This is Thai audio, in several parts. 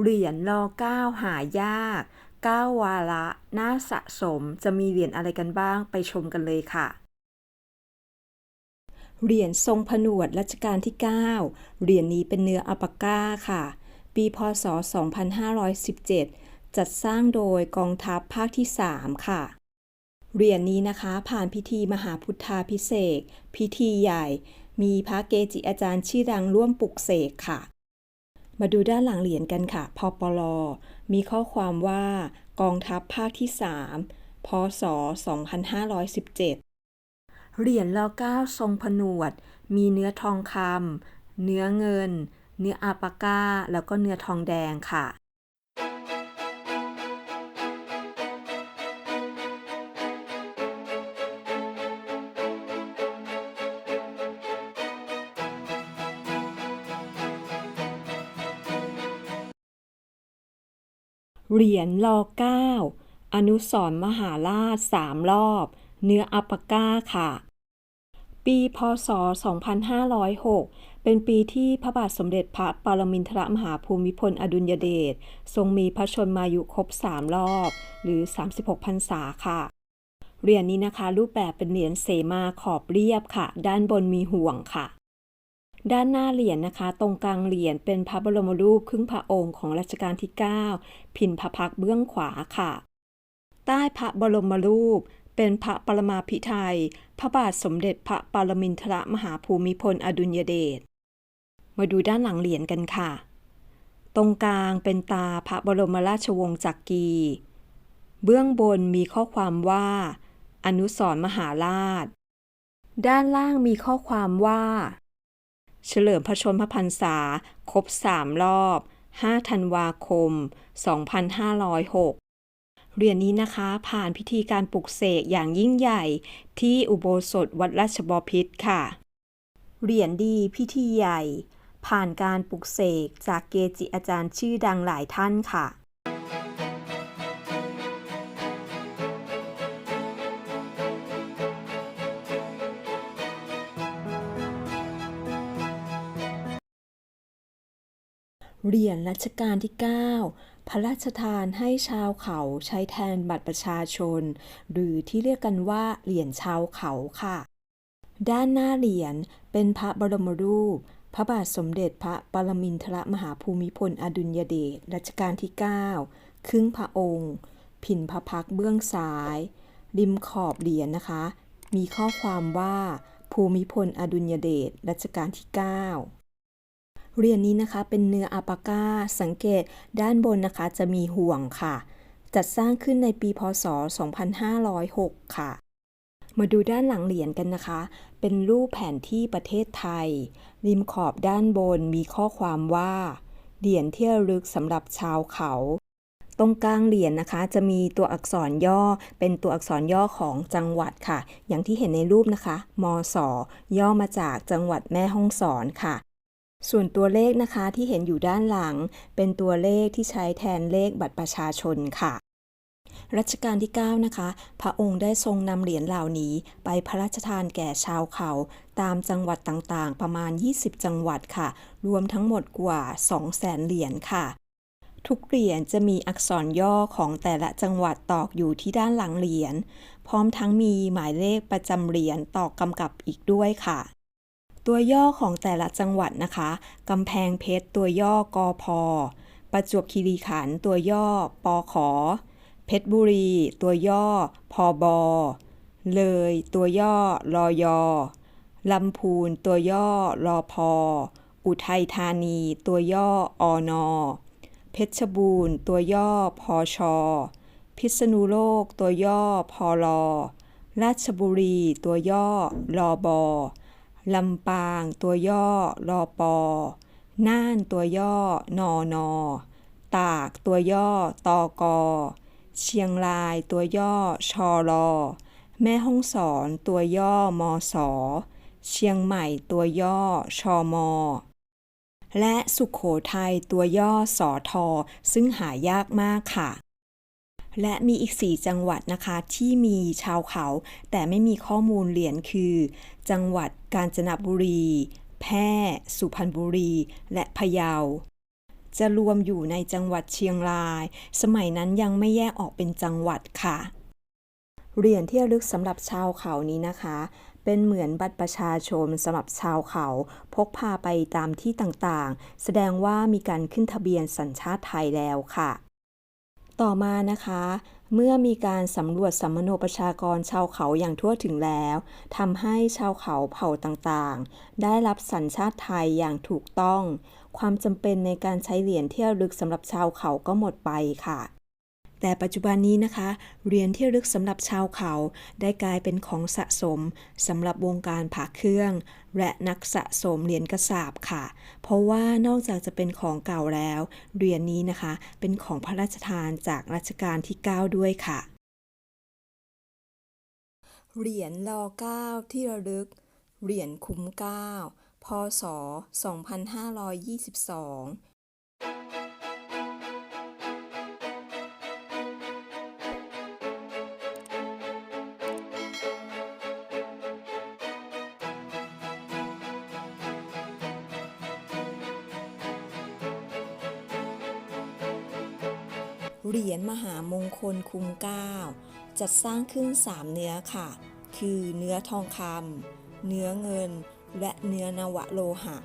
เหรียญรอเก้าหายากเก้าวาระน่าสะสมจะมีเหรียญอะไรกันบ้างไปชมกันเลยค่ะ เหรียญทรงผนวดรัชกาลที่ 9 เหรียญนี้เป็นเนื้ออัปก้าค่ะ ปีพศ 2517 จัดสร้างโดยกองทัพภาคที่ 3 ค่ะเหรียญนี้นะคะผ่านพิธีมหาพุทธาพิเศษ พิธีใหญ่ มีพระเกจิอาจารย์ชื่อดังร่วมปลุกเสกค่ะ มาดูด้านหลังเหรียญกันค่ะ พปลมีข้อความว่ากองทัพภาคที่ 3 พศ 2517 เหรียญลอเก้าทรงผนวด มีเนื้อทองคำเนื้อเงิน เนื้ออาปาก้า แล้วก็เนื้อทองแดงค่ะ เหรียญรอเก้าอนุสรมหาราชสามรอบ เนื้ออัปปาก้าค่ะ ปีพศ 2506 เป็นปีที่พระบาทสมเด็จพระปรมินทรมหาภูมิพลอดุลยเดชทรงมีพระชนมายุครบ3รอบ หรือ 36พรรษาค่ะเหรียญนี้นะคะ รูปแบบเป็นเหรียญเสมาขอบเรียบค่ะ ด้านบนมีห่วงค่ะ ด้านหน้าเหรียญนะคะ ตรงกลางเหรียญเป็นพระบรมรูปครึ่งพระองค์ของรัชกาลที่ 9 พินพระพักเบื้องขวาค่ะ ใต้พระบรมรูปเป็นพระปรมาภิไธยพระบาทสมเด็จพระปรมินทรมหาภูมิพลอดุลยเดช มาดูด้านหลังเหรียญกันค่ะ ตรงกลางเป็นตาพระบรมราชวงศ์จักรีเบื้องบนมีข้อความว่า อนุสรมหาราช ด้านล่างมีข้อความว่า เฉลิมพระชนมพรรษา ครบ3รอบ 5 ธันวาคม 2506เหรียญนี้นะคะผ่านพิธีการปลุกเสกอย่างยิ่งใหญ่ที่อุโบสถวัดราชบพิตรค่ะ เหรียญดีพิธีใหญ่ ผ่านการปลุกเสกจากเกจิอาจารย์ชื่อดังหลายท่านค่ะ เหรียญรัชกาลที่ 9 พระราชทานให้ชาวเขาใช้แทนบัตรประชาชน หรือที่เรียกกันว่าเหรียญชาวเขาค่ะ ด้านหน้าเหรียญเป็นพระบรมรูป พระบาทสมเด็จพระปรมินทรมหาภูมิพลอดุลยเดชรัชกาลที่ 9 ครึ่งพระองค์พินพระพักเบื้องซ้าย ริมขอบเหรียญนะคะ มีข้อความว่าภูมิพลอดุลยเดชรัชกาลที่ 9 เหรียญนี้นะคะเป็นเนื้ออัลปาก้า สังเกตด้านบนนะคะจะมีห่วงค่ะ จัดสร้างขึ้นในปีพศ 2506 ค่ะ มาดูด้านหลังเหรียญกันนะคะ เป็นรูปแผนที่ประเทศไทย ริมขอบด้านบนมีข้อความว่า เหรียญที่ระลึกสำหรับชาวเขาตรงกลางเหรียญนะคะ จะมีตัวอักษรย่อเป็นตัวอักษรย่อของจังหวัดค่ะ อย่างที่เห็นในรูปนะคะมสย่อมาจากจังหวัดแม่ฮ่องสอนค่ะ ส่วนตัวเลขนะคะที่เห็นอยู่ด้านหลัง เป็นตัวเลขที่ใช้แทนเลขบัตรประชาชนค่ะรัชกาลที่ 9 นะคะ พระองค์ได้ทรงนำเหรียญเหล่านี้ ไปพระราชทานแก่ชาวเขา ตามจังหวัดต่างๆ ประมาณ 20 จังหวัดค่ะ รวมทั้งหมดกว่า 200,000 เหรียญค่ะ ทุกเหรียญจะมีอักษรย่อของแต่ละจังหวัดตอกอยู่ที่ด้านหลังเหรียญ พร้อมทั้งมีหมายเลขประจำเหรียญตอกกำกับอีกด้วยค่ะ ตัวย่อของแต่ละจังหวัดนะคะกำแพงเพชรตัวย่อกอพอประจวบคีรีขันธ์ตัวย่อปอขอ เพชรบุรี ตัวย่อพอบอเลย ตัวย่อรอยอลำพูน ตัวย่อรอพอ อุทัยธานี ตัวย่ออนอเพชรบูรณ์ ตัวย่อพอชอ พิษณุโลก ตัวย่อพอลอราชบุรี ตัวย่อรอบอ ลำปางตัวย่อรอปอน่านตัวย่อนอนอตากตัวย่อตอกอเชียงรายตัวย่อชอรอแม่ฮ่องสอนตัวย่อมอสอเชียงใหม่ตัวย่อชอมอและสุขโขทัยตัวย่อสอทอซึ่งหายากมากค่ะ และมีอีก 4 จังหวัดนะคะที่มีชาวเขา แต่ไม่มีข้อมูลเหรียญคือ จังหวัดกาญจนบุรี แพร่สุพรรณบุรี และพะเยาจะรวมอยู่ในจังหวัดเชียงราย สมัยนั้นยังไม่แยกออกเป็นจังหวัดค่ะ เหรียญที่ระลึกสำหรับชาวเขานี้นะคะ เป็นเหมือนบัตรประชาชนสำหรับชาวเขา พกพาไปตามที่ต่างๆ แสดงว่ามีการขึ้นทะเบียนสัญชาติไทยแล้วค่ะ ต่อมานะคะ เมื่อมีการสำรวจสัมมโนประชากรชาวเขาอย่างทั่วถึงแล้วทำให้ชาวเขาเผ่าต่างๆ ได้รับสัญชาติไทยอย่างถูกต้อง ความจำเป็นในการใช้เหรียญเที่ยวลึกสำหรับชาวเขาก็หมดไปค่ะ แต่ปัจจุบันนี้นะคะ เหรียญที่ลึกสำหรับชาวเขา ได้กลายเป็นของสะสมสำหรับวงการผาเครื่อง และนักสะสมเหรียญกระสาบค่ะ เพราะว่านอกจากจะเป็นของเก่าแล้ว เหรียญนี้นะคะ เป็นของพระราชทานจากรัชกาลที่ 9 ด้วยค่ะ เหรียญรอ9ที่ระลึก เหรียญคุ้มเก้าพศ 2522 เหรียญมหามงคลคุ้มเก้าจัดสร้างขึ้น 3 เนื้อค่ะ คือเนื้อทองคำเนื้อเงิน และเนื้อนวโลหะ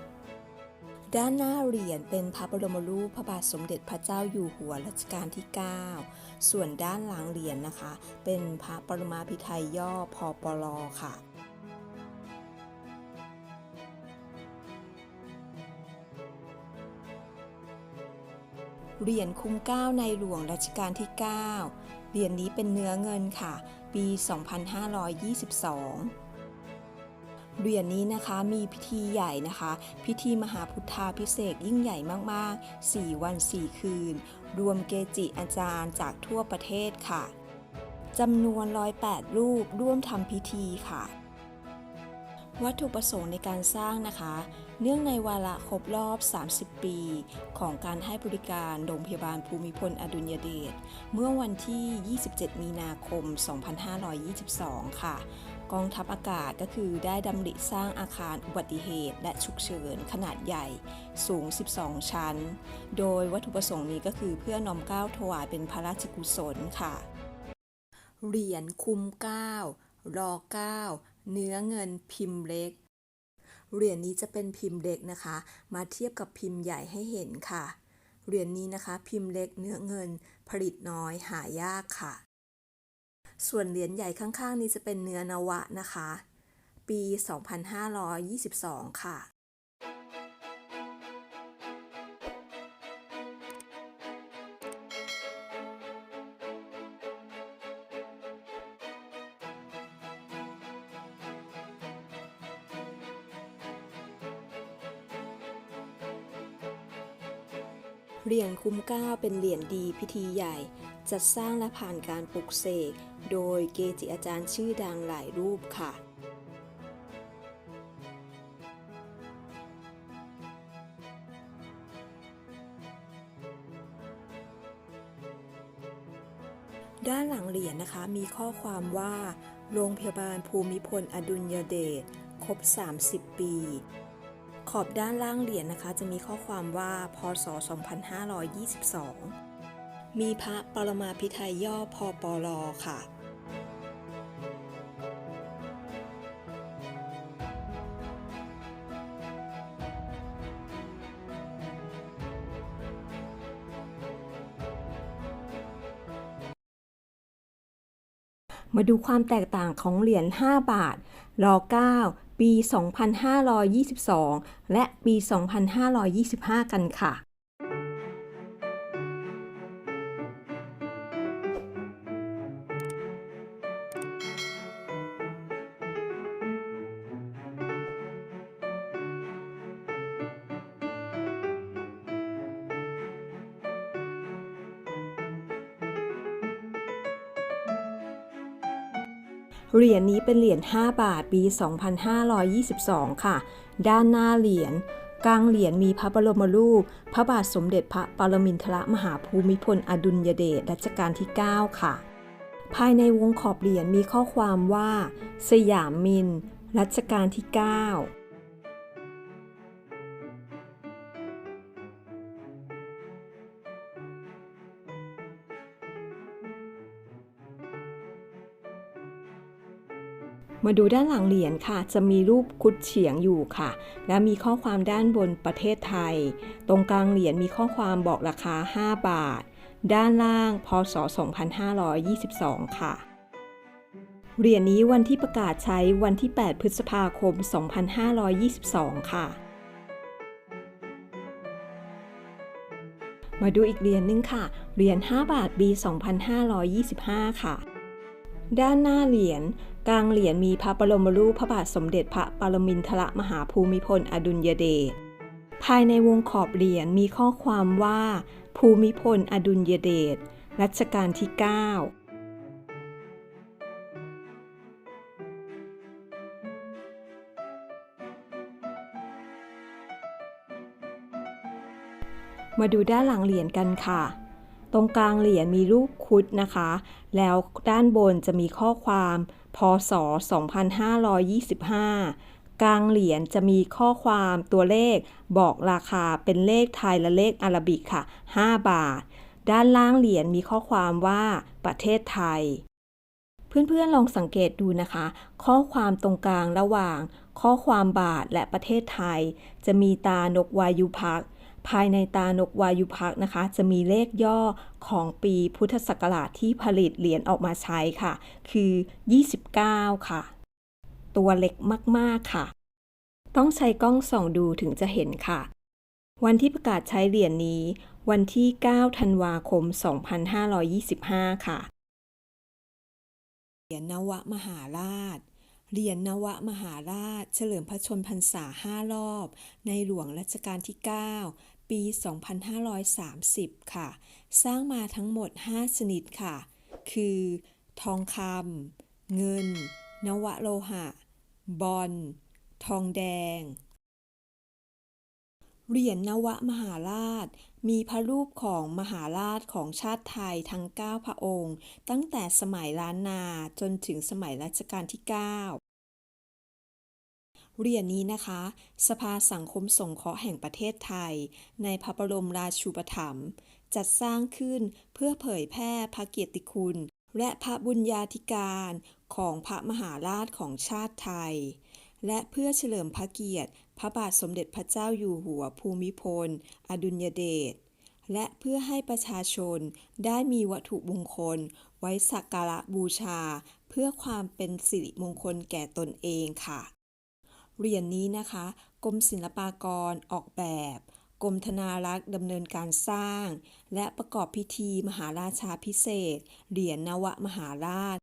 ด้านหน้าเหรียญเป็นพระบรมรูปพระบาทสมเด็จพระเจ้าอยู่หัวรัชกาลที่ 9 ส่วนด้านหลังเหรียญนะคะ เป็นพระปรมาภิไธยย่อพอปลค่ะ เหรียญคุ้มเก้าในหลวงรัชกาลที่ 9 เหรียญนี้เป็นเนื้อเงินค่ะ ปี 2522เหรียญนี้นะคะมีพิธีใหญ่นะคะ พิธีมหาพุทธาพิเศษยิ่งใหญ่มากๆ 4 วัน 4 คืน รวมเกจิอาจารย์จากทั่วประเทศค่ะจำนวน 108 รูปร่วมทำพิธีค่ะ วัตถุประสงค์ในการสร้างนะคะ เนื่องในวาระครบรอบ 30 ปี ของการให้บริการโรงพยาบาลภูมิพลอดุลยเดช เมื่อวันที่ 27 มีนาคม 2522 ค่ะ กองทัพอากาศก็คือได้ดำริสร้างอาคารอุบัติเหตุ และฉุกเฉินขนาดใหญ่สูง 12 ชั้น โดยวัตถุประสงค์นี้ก็คือเพื่อน้อมเกล้าถวายเป็นพระราชกุศลค่ะ เหรียญคุ้มเก้ารอเก้า เนื้อเงินพิมพ์เล็ก เหรียญนี้จะเป็นพิมพ์เล็กนะคะ มาเทียบกับพิมพ์ใหญ่ให้เห็นค่ะ เหรียญนี้นะคะ พิมพ์เล็กเนื้อเงินผลิตน้อยหายากค่ะ ส่วนเหรียญใหญ่ข้างๆ นี้จะเป็นเนื้อนวะนะคะ ปี 2522 ค่ะ เหรียญคุ้มเก้าเป็นเหรียญดีพิธีใหญ่ จัดสร้างและผ่านการปลุกเสก โดยเกจิอาจารย์ชื่อดังหลายรูปค่ะ ด้านหลังเหรียญนะคะมีข้อความว่า โรงพยาบาลภูมิพลอดุลยเดชครบ 30 ปี ขอบด้านล่างเหรียญนะคะ จะมีข้อความว่าพศ 2522 มีพระปรมาภิไธยย่อพอปลค่ะ มาดูความแตกต่างของเหรียญ 5 บาทร9 ปี 2522 และปี 2525 กันค่ะ เหรียญนี้เป็นเหรียญ 5 บาทปี 2522 ค่ะ ด้านหน้าเหรียญกลางเหรียญมีพระบรมรูป พระบาทสมเด็จพระปรมินทรมหาภูมิพลอดุลยเดชรัชกาลที่ 9 ค่ะ ภายในวงขอบเหรียญมีข้อความว่า สยามมินรัชกาลที่ 9 มาดูด้านหลังเหรียญค่ะ จะมีรูปคุดเฉียงอยู่ค่ะ และมีข้อความด้านบนประเทศไทย ตรงกลางเหรียญมีข้อความบอกราคา 5 บาท ด้านล่าง พศ 2522 ค่ะเหรียญนี้วันที่ประกาศใช้วันที่ 8 พฤษภาคม 2522 ค่ะ มาดูอีกเหรียญหนึงค่ะ เหรียญ 5 บาทปี 2525 ค่ะ ด้านหน้าเหรียญกลางเหรียญมีพระบรมรูปพระบาทสมเด็จพระปรมินทรมหาภูมิพลอดุลยเดช ภายในวงขอบเหรียญมีข้อความว่า ภูมิพลอดุลยเดชรัชกาลที่ 9มาดูด้านหลังเหรียญกันค่ะ ตรงกลางเหรียญมีรูปคุดนะคะ แล้วด้านบนจะมีข้อความพศ 2525 กลางเหรียญจะมีข้อความตัวเลข บอกราคาเป็นเลขไทยและเลขอาราบิกค่ะ 5 บาท ด้านล่างเหรียญมีข้อความว่าประเทศไทย เพื่อนๆลองสังเกตดูนะคะ ข้อความตรงกลางระหว่าง ข้อความบาทและประเทศไทย จะมีตานกวายุพักษ์ ภายในตานกวายุพักนะคะ จะมีเลขย่อของปีพุทธศักราชที่ผลิตเหรียญออกมาใช้ค่ะ คือ 29 ค่ะ ตัวเล็กมากๆค่ะ ต้องใช้กล้องส่องดูถึงจะเห็นค่ะ วันที่ประกาศใช้เหรียญนี้ วันที่ 9 ธันวาคม 2525 ค่ะเหรียญนวมหาราช เหรียญนวมหาราช เฉลิมพระชนพรรษา5รอบ ในหลวงรัชกาลที่ 9 ปี 2530 ค่ะ สร้างมาทั้งหมด 5 ชนิดค่ะ คือ ทองคำเงิน นวโลหะ บอล ทองแดง เหรียญนวมหาราช มีพระรูปของมหาราชของชาติไทยทั้ง 9 พระองค์ ตั้งแต่สมัยล้านนาจนถึงสมัยรัชกาลที่ 9เหรียญนี้นะคะ สภาสังคมสงเคราะห์แห่งประเทศไทย ในพระบรมราชูปถัมภ์จัดสร้างขึ้นเพื่อเผยแพร่พระเกียรติคุณ และพระบุญญาธิการของพระมหาราชของชาติไทย และเพื่อเฉลิมพระเกียรติ พระบาทสมเด็จพระเจ้าอยู่หัวภูมิพล อดุลยเดช และเพื่อให้ประชาชนได้มีวัตถุมงคล ไว้สักการะบูชา เพื่อความเป็นสิริมงคลแก่ตนเองค่ะ เหรียญนี้นะคะ กรมศิลปากรออกแบบกรมธนารักษ์ดำเนินการสร้าง และประกอบพิธีมหาราชาพิเศษ เหรียญนวมหาราช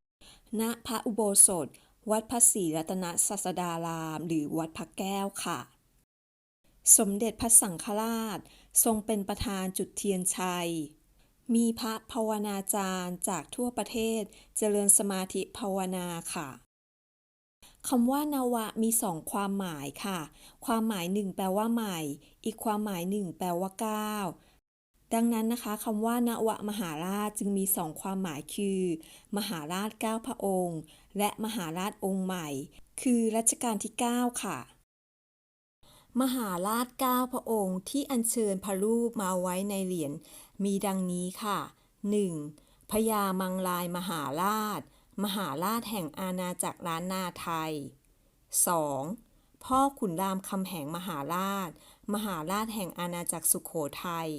ณ พระอุโบสถ วัดพระศรีรัตนศาสดาราม หรือวัดพระแก้วค่ะ สมเด็จพระสังฆราช ทรงเป็นประธานจุดเทียนชัย มีพระภาวนาจารย์จากทั่วประเทศเจริญสมาธิภาวนาค่ะคำว่านวะมีสองความหมายค่ะ ความหมายหนึ่งแปลว่าใหม่ อีกความหมายหนึ่งแปลว่าก้าว ดังนั้นนะคะคำว่านวมหาราชจึงมีสองความหมายคือ มหาราชเก้าพระองค์ และมหาราชองค์ใหม่ คือรัชกาลที่ 9 ค่ะ มหาราชเก้าพระองค์ที่อัญเชิญพระรูปมาไว้ในเหรียญมีดังนี้ค่ะ 1. พญามังลายมหาราช มหาราชแห่งอาณาจักรล้านนาไทย 2. พ่อขุนรามคำแหงมหาราช มหาราชแห่งอาณาจักรสุขโขทัย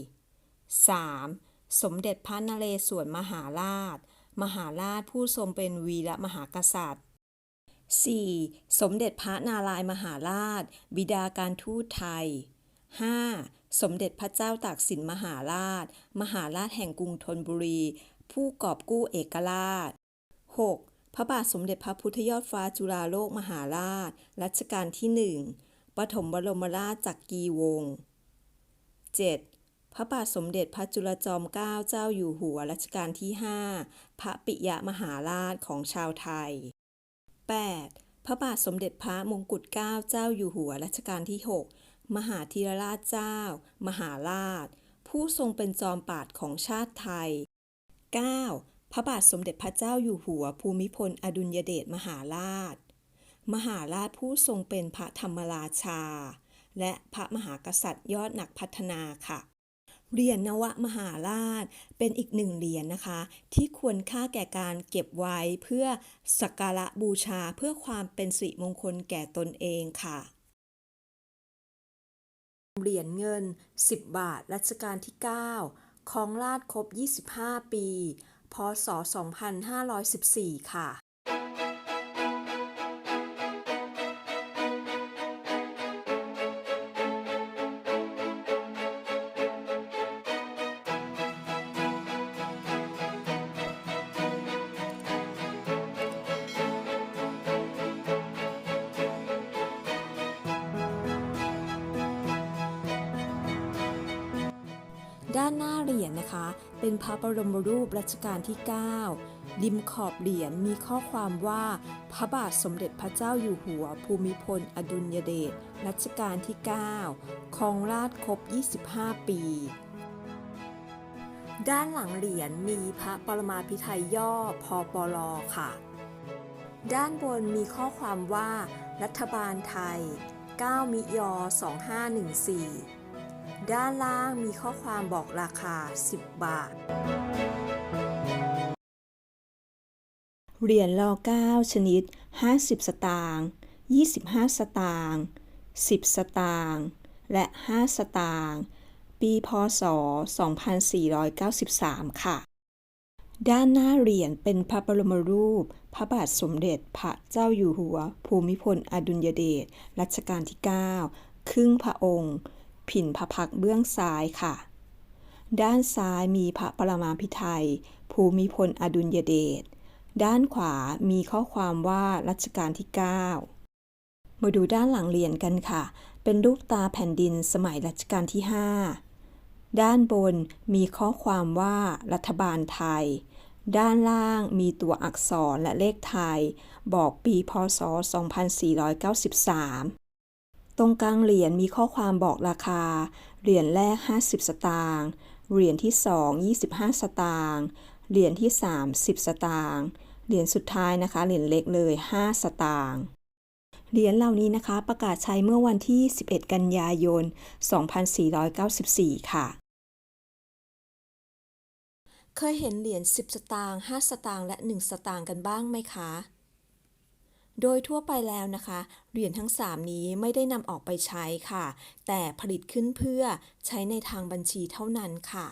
3. สมเด็จพระนเรศวรมหาราช มหาราชผู้ทรงเป็นวีรมหากษัตริย์ 4. สมเด็จพระนารายณ์มหาราช บิดาการทูตไทย 5. สมเด็จพระเจ้าตากสินมหาราช มหาราชแห่งกรุงธนบุรี ผู้กอบกู้เอกราช 6. พระบาทสมเด็จพระพุทธยอดฟ้าจุฬาโลกมหาราช รัชกาลที่หนึ่งปฐมบรมราชจักรีวงศ์ 7. พระบาทสมเด็จพระจุลจอมเกล้าเจ้าอยู่หัวรัชกาลที่ 5 พระปิยมหาราชของชาวไทย 8. พระบาทสมเด็จพระมงกุฎเกล้าเจ้าอยู่หัวรัชกาลที่ 6 มหาธีรราชเจ้า มหาราช ผู้ทรงเป็นจอมปาดของชาติไทย 9. พระบาทสมเด็จพระเจ้าอยู่หัวภูมิพลอดุลยเดชมหาราช มหาราชผู้ทรงเป็นพระธรรมราชา และพระมหากษัตริย์ยอดนักพัฒนาค่ะ เหรียญนวมหาราช เป็นอีกหนึ่งเหรียญนะคะ ที่ควรค่าแก่การเก็บไว้เพื่อสักการะบูชาเพื่อความเป็นสิริมงคลแก่ตนเองค่ะเหรียญเงิน 10 บาทรัชกาลที่9ครองราชย์ครบ 25 ปี พศ 2514 ค่ะ ด้านหน้าเหรียญนะคะ เป็นพระบรมรูปรัชกาลที่ 9 ริมขอบเหรียญมีข้อความว่า พระบาทสมเด็จพระเจ้าอยู่หัว ภูมิพล อดุลยเดชรัชกาลที่ 9 ครองราชย์ครบ 25 ปี ด้านหลังเหรียญมีพระปรมาภิไธยย่อพอปลอค่ะ ด้านบนมีข้อความว่า รัฐบาลไทย 9 มิยอ 2514 ด้านล่างมีข้อความบอกราคา 10 บาท เหรียญรอ9ชนิด 50 สตางค์ 25 สตางค์ 10 สตางค์ และ 5 สตางค์ ปีพศ 2493 ค่ะ ด้านหน้าเหรียญเป็นพระบรมรูป พระบาทสมเด็จพระเจ้าอยู่หัว ภูมิพลอดุลยเดช รัชกาลที่ 9 ครึ่งพระองค์ ผินพระพักเบื้องซ้ายค่ะ ด้านซ้ายมีพระประมาภิไธยภูมิพลอดุลยเดช ด้านขวามีข้อความว่ารัชกาลที่ 9 มาดูด้านหลังเหรียญกันค่ะ เป็นรูปตาแผ่นดินสมัยรัชกาลที่ 5 ด้านบนมีข้อความว่ารัฐบาลไทย ด้านล่างมีตัวอักษรและเลขไทย บอกปีพศ 2493 ตรงกลางเหรียญมีข้อความบอกราคา เหรียญแรก 50 สตางค์ เหรียญที่ 2 25 สตางค์ เหรียญที่ 3 10 สตางค์ เหรียญสุดท้ายนะคะ เหรียญเล็กเลย 5 สตางค์ เหรียญเหล่านี้นะคะ ประกาศใช้เมื่อวันที่ 11 กันยายน 2494 ค่ะ เคยเห็นเหรียญ 10 สตางค์ 5 สตางค์ และ 1 สตางค์กันบ้างไหมคะ โดยทั่วไปแล้วนะคะ เหรียญทั้ง 3 นี้ไม่ได้นำออกไปใช้ค่ะ แต่ผลิตขึ้นเพื่อใช้ในทางบัญชีเท่านั้นค่ะ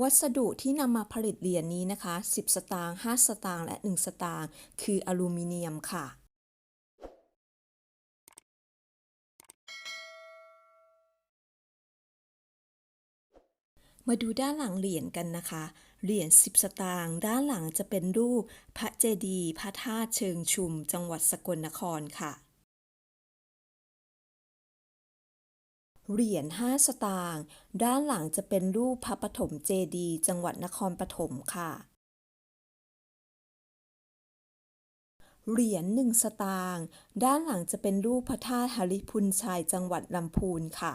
วัสดุที่นำมาผลิตเหรียญนี้นะคะ 10 สตางค์ 5 สตางค์ และ 1 สตางค์ คืออลูมิเนียมค่ะ มาดูด้านหลังเหรียญกันนะคะ เหรียญ10สตางค์ด้านหลังจะเป็นรูปพระเจดีย์พระธาตุเชิงชุม จังหวัดสกลนครค่ะ เหรียญ5สตางค์ด้านหลังจะเป็นรูปพระปฐมเจดีย์จังหวัดนครปฐมค่ะเหรียญ1สตางค์ด้านหลังจะเป็นรูปพระธาตุหริพุนชัยจังหวัดลำพูนค่ะ